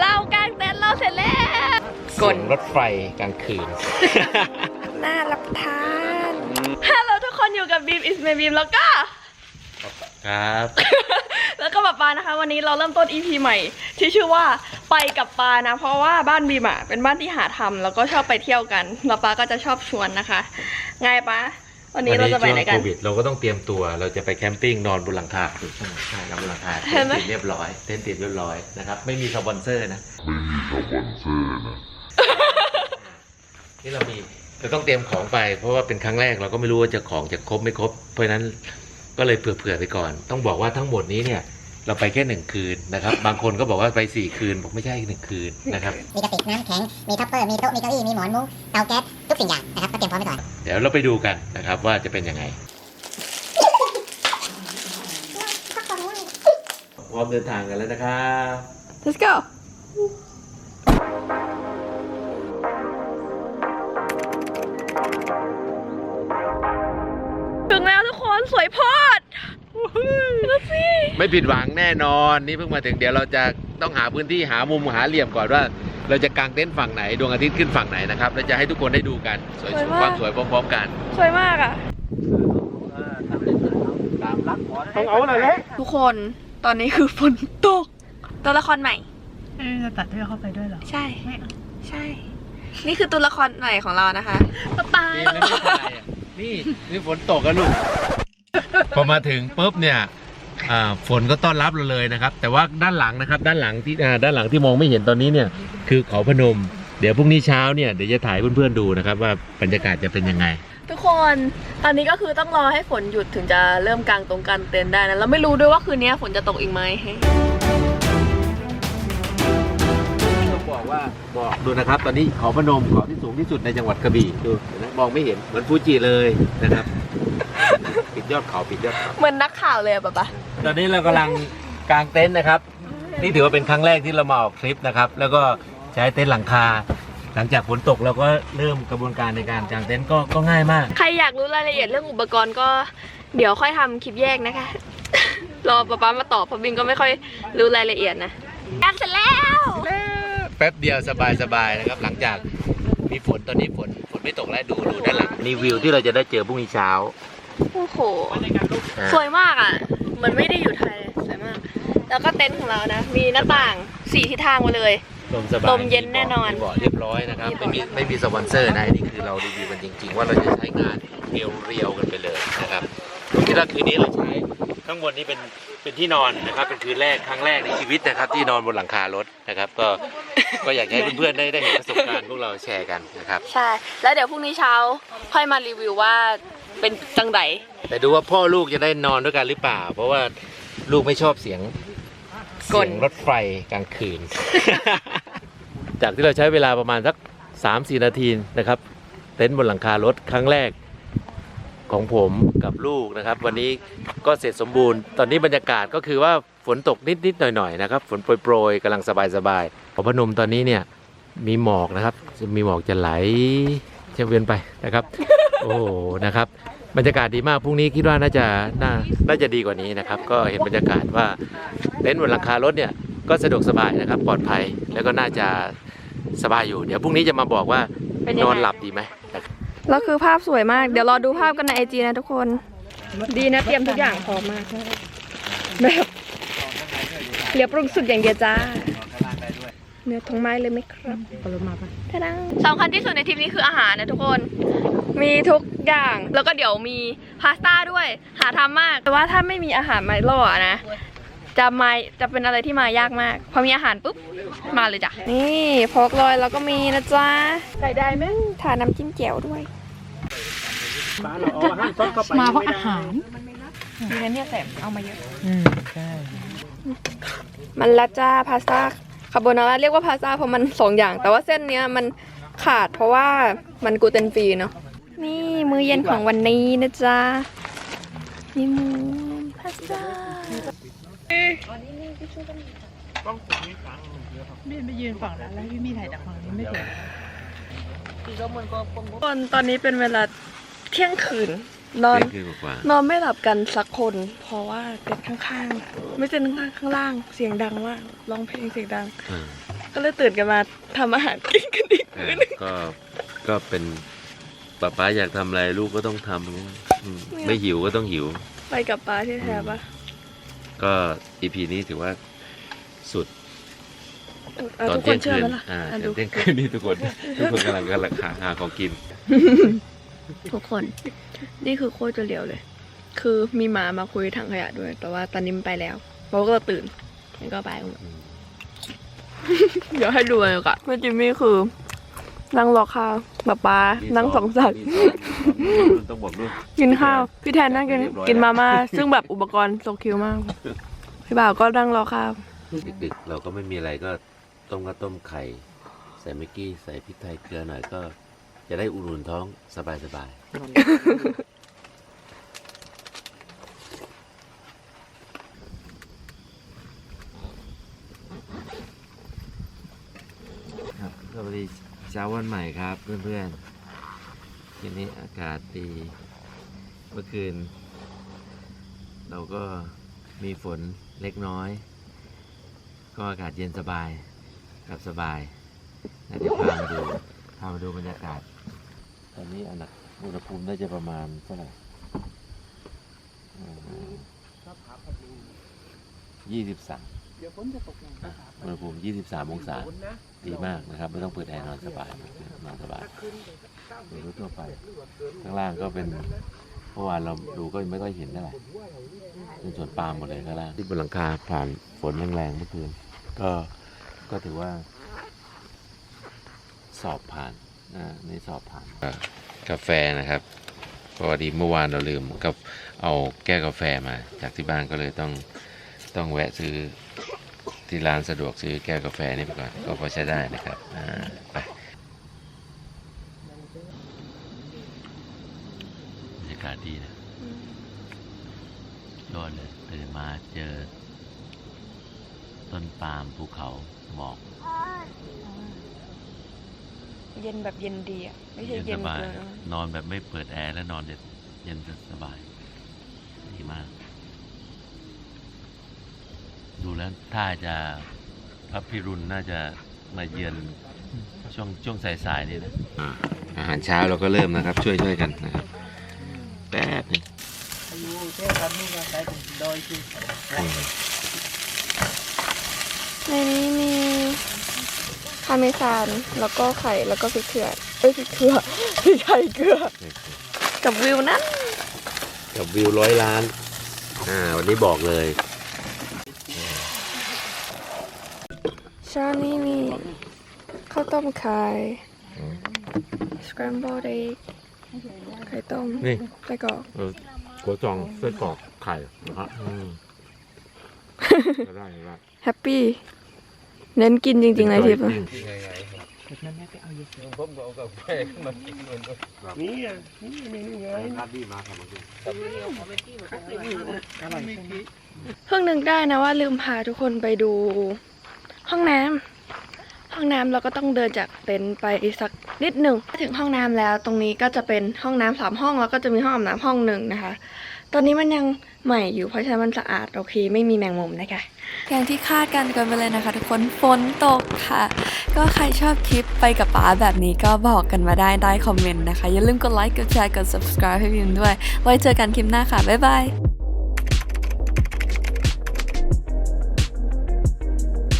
เรากางเต็นท์เราเสร็จแล้วเสียงรถไฟกลางคืน น่ารับประทานฮัลโหลทุกคนอยู่กับบีมอิสเมบีมแล้วก็ ครับ แล้วก็ปาปานะคะ วันนี้เราเริ่มต้น EP ใหม่ ที่ชื่อว่าไปกับปานะ เพราะว่าบ้านบีมอะเป็นบ้านที่หาทำแล้วก็ชอบไปเที่ยวกันแล้วปาก็จะชอบชวนนะคะ ไงปะ วันนี้เราจะไปไหนกัน ช่วงโควิดเราก็ต้องเตรียมตัว เราจะไปแคมปิ้งนอนบนหลังคาใช่นอนบนหลังคาเห็นไหมติดเรียบร้อยเต็นท์ติดเรียบร้อยนะครับไม่มีสปอนเซอร์นะไม่มีสปอนเซอร์นะนี่เรามีเราต้องเตรียมของไป เพราะว่าเป็นครั้งแรกเราก็ไม่รู้ว่าจะของจะครบไม่ครบ เพราะฉะนั้นก็เลยเผื่อๆไปก่อน ต้องบอกว่าทั้งหมดนี้เนี่ยเราไปแค่หนึ่งคืนนะครับ บางคนก็บอกว่าไปสี่คืนบอกไม่ใช่หนึ่งคืนนะครับ มีกระติกน้ำแข็ง มีท็อปเปอร์ มีโต๊ะ มีเก้าอี้ มีหมอนมุ้ง เตาแก๊สทุก สิ่งอย่างนะครับก็เตรียมพร้อมไว้ก่อนเดี๋ยวเราไปดูกันนะครับว่าจะเป็นยังไงพร้อมเดินทางกันแล้วนะครับ let's go ถึงแล้วทุกคนสวยโพอดดูสิไม่ผิดหวังแน่นอน นี่เพิ่งมาถึงเดี๋ยวเราจะต้องหาพื้นที่หามุมหาเหลี่ยมก่อนว่า เราจะกางเต็นท์ฝั่งไหนดวงอาทิตย์ขึ้นฝั่งไหนนะครับแล้วจะให้ทุกคนได้ดูกันสวยๆความสวยพร้อมๆกัน สวยมากอะต้องเอาหน่อยเลยทุกคนตอนนี้คือฝนตกตัวละครใหม่เอ้ยจะตัดด้วยเข้าไปด้วยเหรอ ใช่ไม่เอาใช่ นี่คือตัวละครใหม่ของเรานะคะป๊าป๊านี่ไม่เป็นไรอะนี่นี่ฝนตกกันลูกพอมาถึงปุ๊บเนี่ยอ่า ฝนก็ต้อนรับเราเลยนะครับ แต่ว่าด้านหลังนะครับด้านหลังที่อ่าด้านหลังที่มองไม่เห็นตอนนี้เนี่ยคือเขาพนม เดี๋ยวพรุ่งนี้เช้าเนี่ยเดี๋ยวจะถ่ายเพื่อนๆดูนะครับว่าบรรยากาศจะเป็นยังไง ทุกคนตอนนี้ก็คือต้องรอให้ฝนหยุดถึงจะเริ่มกางตรงกางเต็นท์ได้นะเราไม่รู้ด้วยว่าคืนนี้ฝนจะตกอีกไหมต้องบอกว่าบอกดูนะครับตอนนี้เขาพนมเขาที่สูงที่สุดในจังหวัดกระบี่ดูเห็นไหมมองไม่เห็นเหมือนฟูจิเลยนะครับ ปิดยอดเขาปิดยอดเขาเหมือนนักข่าวเลยอะป๊าป๊า ตอนนี้เรากำลังกางเต็นท์นะครับ นี่ถือว่าเป็นครั้งแรกที่เรามาออกทริปนะครับ แล้วก็ใช้เต็นท์หลังคา หลังจากฝนตกเราก็เริ่มกระบวนการในการกางเต็นท์ก็ก็ง่ายมาก ใครอยากรู้รายละเอียดเรื่องอุปกรณ์ก็เดี๋ยวค่อยทำคลิปแยกนะคะ รอป๊าป๊ามาตอบเพราะบินก็ไม่ค่อยรู้รายละเอียดนะกางเสร็จแล้ว แป๊บเดียวสบายสบายๆนะครับ หลังจากมีฝนตอนนี้ฝนฝนไม่ตกแล้วดูดูด้านหลังนี่วิวที่เราจะได้เจอพรุ่งนี้เช้าโอ้โหอ่าสวยมากอะ เหมือนไม่ได้อยู่ไทยเลยสวยมาก แล้วก็เต็นท์ของเรานะ มีหน้าต่างสี่ทิศทางมาเลย ลมสบายลมเย็นแน่นอนมีเบาะเรียบร้อยนะครับ ไม่มีไม่มีสปอนเซอร์นะอันนี่คือเรารีวิวกันจริง ๆ ว่าเราจะใช้งานเรียวๆกันไปเลยนะครับที่เราคืนนี้เราใช้ข้างบนนี้เป็นเป็นที่นอนนะครับ เป็นคืนแรกครั้งแรกในชีวิตนะครับ ที่นอนบนหลังคารถนะครับ ก็ก็อยากให้เพื่อนๆได้ได้เห็นประสบการณ์พวกเราแชร์กันนะครับ ใช่ แล้วเดี๋ยวพรุ่งนี้เช้าค่อยมารีวิวว่า เป็นจังไดแต่ดูว่าพ่อลูกจะได้นอนด้วยกันหรือเปล่า เพราะว่าลูกไม่ชอบเสียงกลเสียงรถไฟกลางคืน จากที่เราใช้เวลาประมาณสักสามสี่นาทีนะครับ เต็นท์บนหลังคารถครั้งแรกของผมกับลูกนะครับ วันนี้ก็เสร็จสมบูรณ์ ตอนนี้บรรยากาศก็คือว่าฝนตกนิดๆหน่อยๆนะครับ ฝนโปรยๆกำลังสบายๆขอพนมตอนนี้เนี่ยมีหมอกนะครับจะมีหมอกจะไหลเชเวียนไปนะครับ โอ้โหนะครับ บรรยากาศดีมากพรุ่งนี้คิดว่าน่าจะน่าน่าจะดีกว่านี้นะครับ ก็เห็นบรรยากาศว่าเต็นท์บนหลังคารถเนี่ยก็สะดวกสบายนะครับปลอดภัยแล้วก็น่าจะสบายอยู่ เดี๋ยวพรุ่งนี้จะมาบอกว่าเป็นยังไงนอนหลับดีไหมนะครับแล้วคือภาพสวยมาก เดี๋ยวรอดูภาพกันในไอจีนะทุกคน ดีนะเตรียมทุกอย่างพร้อมมากแบบเหลือปรุงสุกอย่างเดียวจ้าเนื้อทงไม้เลยไหมครับปรมาปะทะดังสำคัญที่สุดในทริปนี้คืออาหารนะทุกคน มีทุกอย่าง แล้วก็เดี๋ยวมีพาสต้าด้วย หาทำมาก แต่ว่าถ้าไม่มีอาหารมาล่ออะนะ จะมาจะเป็นอะไรที่มายากมาก พอมีอาหารปุ๊บ มาเลยจ้ะ นี่พกลอยแล้วก็มีนะจ๊ะใส่ได้ไหมทาน้ำจิ้มแจ่วด้วย มาเพราะอาหารมีนะเนี่ยแต่เอามาเยอะ อืมใช่ มันละจ้าพาสต้าคาโบนาร่าเรียกว่าพาสต้าเพราะมันสองอย่าง แต่ว่าเส้นเนี้ยมันขาดเพราะว่ามันกลูเตนฟรีเนาะ นี่มื้อเย็นของวันนี้นะจ๊ะนี่หมูพาสต้าไม่ไปยืนฝั่งนั้นแล้วพี่มีถ่ายจากฝั่งนี้ไม่ถึงคนตอนนี้เป็นเวลาเที่ยงคืนนอนคือกว่านอนไม่หลับกันสักคน เพราะว่าเต็นท์ข้างๆ ไม่ใช่ข้างๆข้างล่าง เสียงดังมากร้องเพลงเสียงดังอ่าก็เลยตื่นกันมาทำอาหารกินกันอีกอ่าก็ก็เป็น ป๊าป๊าอยากทำอะไรลูกก็ต้องทำงั้นอืมไม่หิวก็ต้องหิว ไปกับป้าที่แท้ปะก็อีพีนี้ถือว่าสุดเอาตอนทุกคเที่ยนงเชื่อคืนไหมล่ะอ่าอะตดูอนเที่ยงคืนนี่ทุกคนทุกคนกำลังกำลังหาหาของกิน ทุกคน นี่คือโคตรจะเลียวเลย คือมีหมามาคุยถังขยะด้วย แต่ว่าตอนนี้มันไปแล้วเพราะว่าเราตื่นมันก็ไปกันหมดอืมเดี๋ยวให้ดูเลยก่อนแม่จิมมี่คือ นั่งรอข้าวป๊าป๊านั่งสองสัตว์มีสองต้องบอกด้วยกินข้าว พี่แทนนั่งกินเรียบร้อยกินมาม่าซึ่งแบบอุปกรณ์โซคิวมาก พี่บ่าวก็นั่งรอข้าว ดึกๆเราก็ไม่มีอะไรก็ต้มก็ต้มไข่ ใส่เมกกี้ ใส่พริกไทยเกลือหน่อยก็ จะได้อุ่นๆท้องสบายๆครับสวัสดี เช้าวันใหม่ครับเพื่อนๆทีนี้อากาศดี เมื่อคืน เราก็มีฝนเล็กน้อย ก็อากาศเย็นสบายกลับสบายนะเดี๋ยวพามาดูพามาดูบรรยากาศ ตอนนี้อันดับอุณหภูมิน่าจะประมาณเท่าไหร่ยี่สิบสาม อุณหภูมิยี่สิบสามองศา ดีมากนะครับ ไม่ต้องเปิดแอร์นอนสบายนอนสบายดูรถทั่วไป ข้างล่างก็เป็นเมื่อวานเราดูก็ไม่ค่อยเห็นเท่าไหร่เป็นสวนปาล์มหมดเลยข้างล่างที่บนหลังคาผ่านฝนแรงๆเมื่อคืนก็ก็ถือว่า สอบผ่านอ่าในสอบผ่านกาแฟนะครับพอดีเมื่อวานเราลืมกับเอาแก้วกาแฟมา จากที่บ้านก็เลยต้องต้องแวะซื้อ ที่ร้านสะดวกซื้อแก้วกาแฟนี่ไปก่อนก็พอใช้ได้นะครับอ่าไปบรรยากาศดีนะยอดเลยตื่นมาเจอ ต้นปาล์มภูเขาหมอก เย็นแบบเย็นดีอะไม่ใช่เย็นเย็สนบาย เกิน นอนแบบไม่เปิดแอร์แล้วนอนเย็นเย็นสบาย ดีมาก ดูแล้วถ้าจะพระพิรุณน่าจะมาเยือนช่วงช่วงสายๆนี่นะอาหารเช้าเราก็เริ่มนะครับ ช่วยช่วยกันนะครับแป๊บหนึงอืมในนี้มีพาเมซานแล้วก็ไข่แล้วก็พริกเกลือเอ้ยพริกเกลือพริกไทยเกลือ กับวิวนั้น กับวิวร้อยล้าน อ่า วันนี้บอกเลย ช้านี้มีข้าวต้มไข่ scrambled egg ไข่ต้มนี่ ไส้กรอกเออกัวจองไส้กรอกไข่นะครับอืมก็ได้ก็ได้แฮปปี้เน้นกินจริงๆเลยทิพย์จริงเพิ่งนึกได้นะว่าลืมพาทุกคนไปดู ห้องน้ำห้องน้ำเราก็ต้องเดินจากเต็นท์ไปสักนิดหนึ่งถึงห้องน้ำแล้ว ตรงนี้ก็จะเป็นห้องน้ำสามห้องแล้วก็จะมีห้องอาบน้ำห้องหนึ่งนะคะ ตอนนี้มันยังใหม่อยู่เพราะฉะนั้นมันสะอาดโอเคไม่มีแมงมุมนะคะอย่างที่คาดกันกันไปเลยนะคะทุกคนฝนตกค่ะ ก็ใครชอบคลิปไปกับป๋าแบบนี้ก็บอกกันมาได้ใต้คอมเมนต์นะคะ อย่าลืมกดไลค์กดแชร์กด subscribe ให้พิมด้วย ไว้เจอกันคลิปหน้าค่ะ บ๊ายบาย